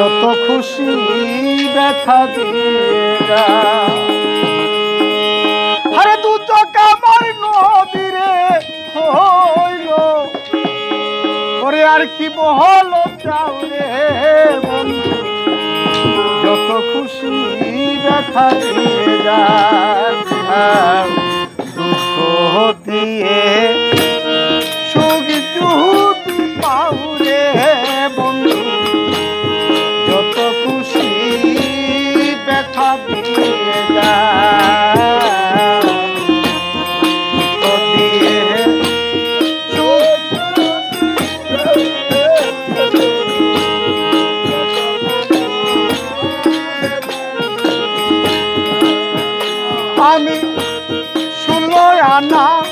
যত খুশি ব্যথা দিয়ে যা আরে দু চোখ আমার নদীরে হইল। ওরে আর কি বহল চাও রে যত খুশি ব্যথা দিয়ে ষোলো আনা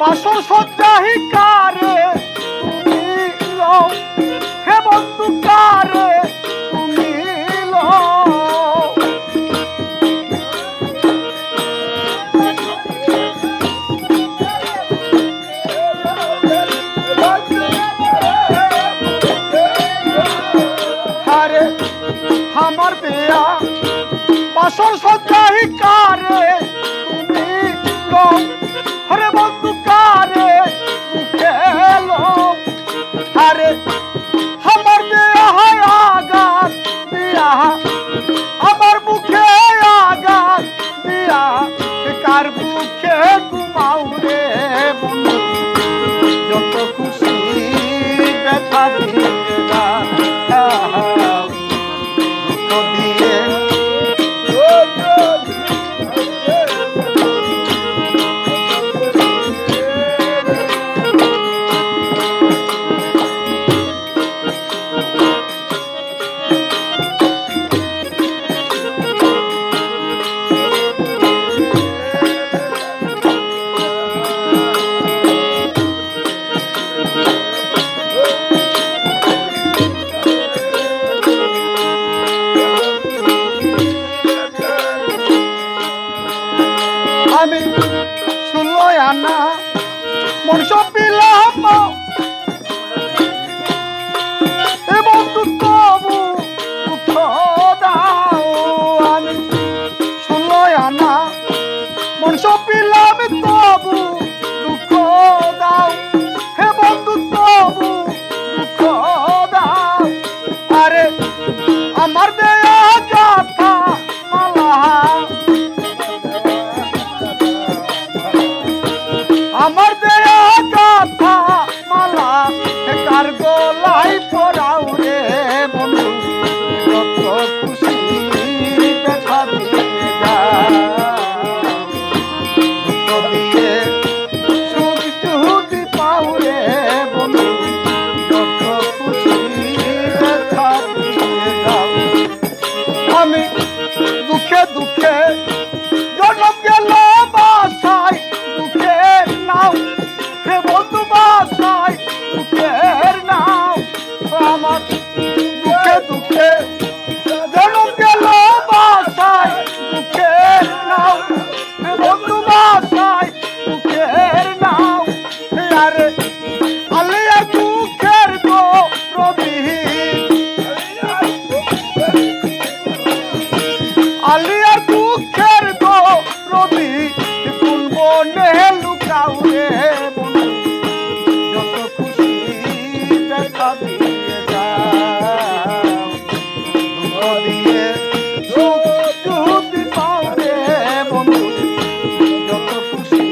বাসর সজ্জাহি কারে? তুমি লও হে বন্ধু কারে? তুমি লও আমার দেয়া বাসর সজ্জাহি কারে? যত খুশি আনা মনুষ্য পিলাম এ বন্ধু তবু দাও আমি। আমার দে দুঃখে জন্ম গেল। মনে লুকাও রে যত খুশি দেখা দিয়ে যাও দিয়ে যদি পাও রে বন্ধু যত খুশি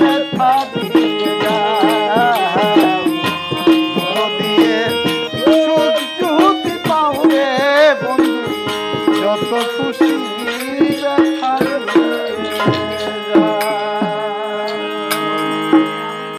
দেখা দিয়ে যাও দিয়ে যদি পাও রে বন্ধু যত খুশি